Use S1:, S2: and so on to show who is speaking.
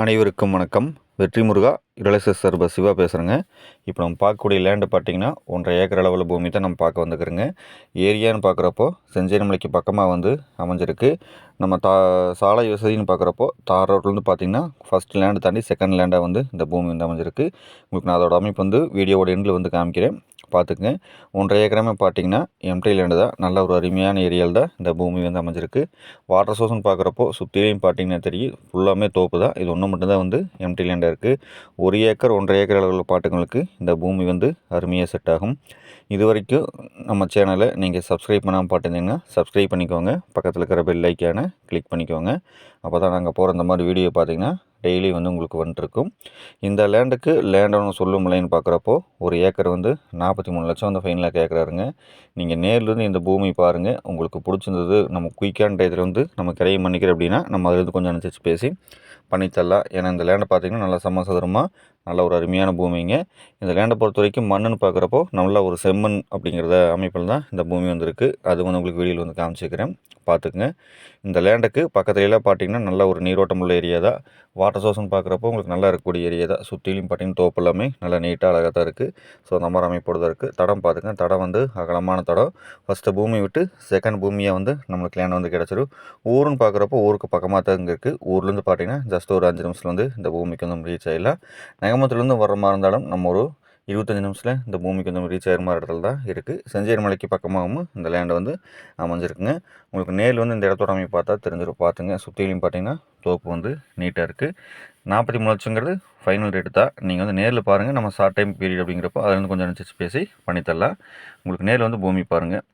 S1: அனைவருக்கும் வணக்கம். வெற்றி முருகா ரியலைசஸ் சர்ப சிவா பேசுகிறேங்க இப்போ நம்ம பார்க்கக்கூடிய லேண்டு பார்த்தீங்கன்னா ஒன்றரை ஏக்கர் அளவில் பூமி தான் நம்ம பார்க்க வந்துக்கிறோங்க ஏரியான்னு பார்க்குறப்போ செஞ்சேரிமலைக்கு பக்கமாக வந்து அமைஞ்சிருக்கு. நம்ம தா சாலை வசதின்னு பார்க்குறப்போ தார் ரோட்லேருந்து பார்த்தீங்கன்னா ஃபஸ்ட் லேண்டு தாண்டி செகண்ட் லேண்டாக வந்து இந்த பூமி வந்து அமைஞ்சிருக்கு. உங்களுக்கு நான் அதோட அமைப்பு வந்து வீடியோவோட எண்டில் வந்து காமிக்கிறேன். பார்த்துக்குங்க. ஒன்றரை ஏக்கரமே பார்த்தீங்கன்னா எம்டி லேண்டு தான். நல்ல ஒரு அருமையான ஏரியாவில் தான் இந்த பூமி வந்து அமைஞ்சிருக்கு. வாட்டர் சோர்ஸ்னு பார்க்குறப்போ சுற்றிலையும் பார்த்தீங்கன்னா தெரியும் ஃபுல்லாமே தோப்பு தான். இது ஒன்று மட்டும்தான் வந்து எம்டி லேண்டாக இருக்குது ஒரு ஏக்கர் ஒன்றரை ஏக்கர் அளவில் பாட்டுங்களுக்கு இந்த பூமி வந்து அருமையாக செட் ஆகும். இது வரைக்கும் நம்ம சேனலை நீங்கள் சப்ஸ்கிரைப் பண்ணாமல் பார்த்துருந்தீங்கன்னா சப்ஸ்கிரைப் பண்ணிக்கோங்க. பக்கத்தில் இருக்கிற பெல் ஐக்கான கிளிக் பண்ணிக்கோங்க. அப்போ தான் நாங்கள் போகிற இந்த மாதிரி வீடியோ பார்த்தீங்கன்னா டெய்லி வந்து உங்களுக்கு வந்துட்டுருக்கும் இந்த லேண்டுக்கு லேண்டோன்னு சொல்லும் இல்லைன்னு பார்க்குறப்போ ஒரு ஏக்கர் வந்து நாற்பத்தி மூணு லட்சம் வந்து ஃபைனலாக கேட்குறாருங்க நீங்கள் நேர்லேருந்து இந்த பூமி பாருங்கள் உங்களுக்கு பிடிச்சிருந்தது நம்ம குயிக்கான டயத்தில் வந்து நம்ம கிரையம் பண்ணிக்கிறோம் அப்படின்னா நம்ம அதுலேருந்து கொஞ்சம் அனுசரித்து பேசி பண்ணித்தரலாம். ஏன்னா இந்த லேண்டை பார்த்திங்கன்னா நல்லா சமசதுரமாக நல்ல ஒரு அருமையான பூமிங்க. இந்த லேண்டை பொறுத்த வரைக்கும் மண்ணுன்னு பார்க்குறப்போ நல்ல ஒரு செம்மண் அப்படிங்கிறத அமைப்பில் தான் இந்த பூமி வந்திருக்கு. அது வந்து உங்களுக்கு வீடியோவில் வந்து காமிச்சிக்கிறேன். பார்த்துக்குங்க. இந்த லேண்டுக்கு பக்கத்துலலாம் பார்த்தீங்கன்னா நல்ல ஒரு நீரோட்டம் உள்ள ஏரியா தான். வாட்டர் சோர்ஸ்னு பார்க்குறப்போ உங்களுக்கு நல்லா இருக்கக்கூடிய ஏரியா தான். சுற்றிலையும் பார்த்தீங்கன்னா தோப்பு எல்லாமே நல்லா நீட்டாக அழகாக தான் இருக்குது ஸோ அந்த மாதிரி அமைப்போடு தான் இருக்குது தடம் பார்த்துங்க தடம் வந்து அகலமான தடம். ஃபஸ்ட்டு பூமி விட்டு செகண்ட் பூமியாக வந்து நம்மளுக்கு லேண்ட் வந்து கிடச்சிரும். ஊருன்னு பார்க்குறப்போ ஊருக்கு பக்கமாக தான் இங்கே இருக்குது ஊர்லேருந்து பார்த்தீங்கன்னா ஜஸ்ட் ஒரு அஞ்சு நிமிஷத்தில் வந்து இந்த பூமிக்கு வந்து ரீச் ஆகிடலாம் கிராமத்துலேருந்து வர்ற மாதிரி இருந்தாலும் நம்ம ஒரு இருபத்தஞ்சி நிமிஷத்தில் இந்த பூமிக்கு வந்து ரீச் ஆகிற மாதிரி இடத்துல தான் இருக்குது செஞ்சேரி மலைக்கு பக்கமாகவும் இந்த லேண்டை வந்து அமைஞ்சிருக்குங்க. உங்களுக்கு நேரில் வந்து இந்த இடத்தோட அமைப்பு பார்த்தா தெரிஞ்சிடும் பார்த்துங்க. சுற்றிலையும் பார்த்தீங்கன்னா தோப்பு வந்து நீட்டாக இருக்குது நாற்பத்தி மூணு லட்சங்கிறது ஃபைனல் ரேட்டு தான். நீங்கள் வந்து நேரில் பாருங்கள் நம்ம ஷார்ட் டைம் பீரியட் அப்படிங்கிறப்போ அதில் வந்து கொஞ்சம் அனுசரித்து பேசி பண்ணித்தரலாம். உங்களுக்கு நேரில் வந்து பூமி பாருங்கள்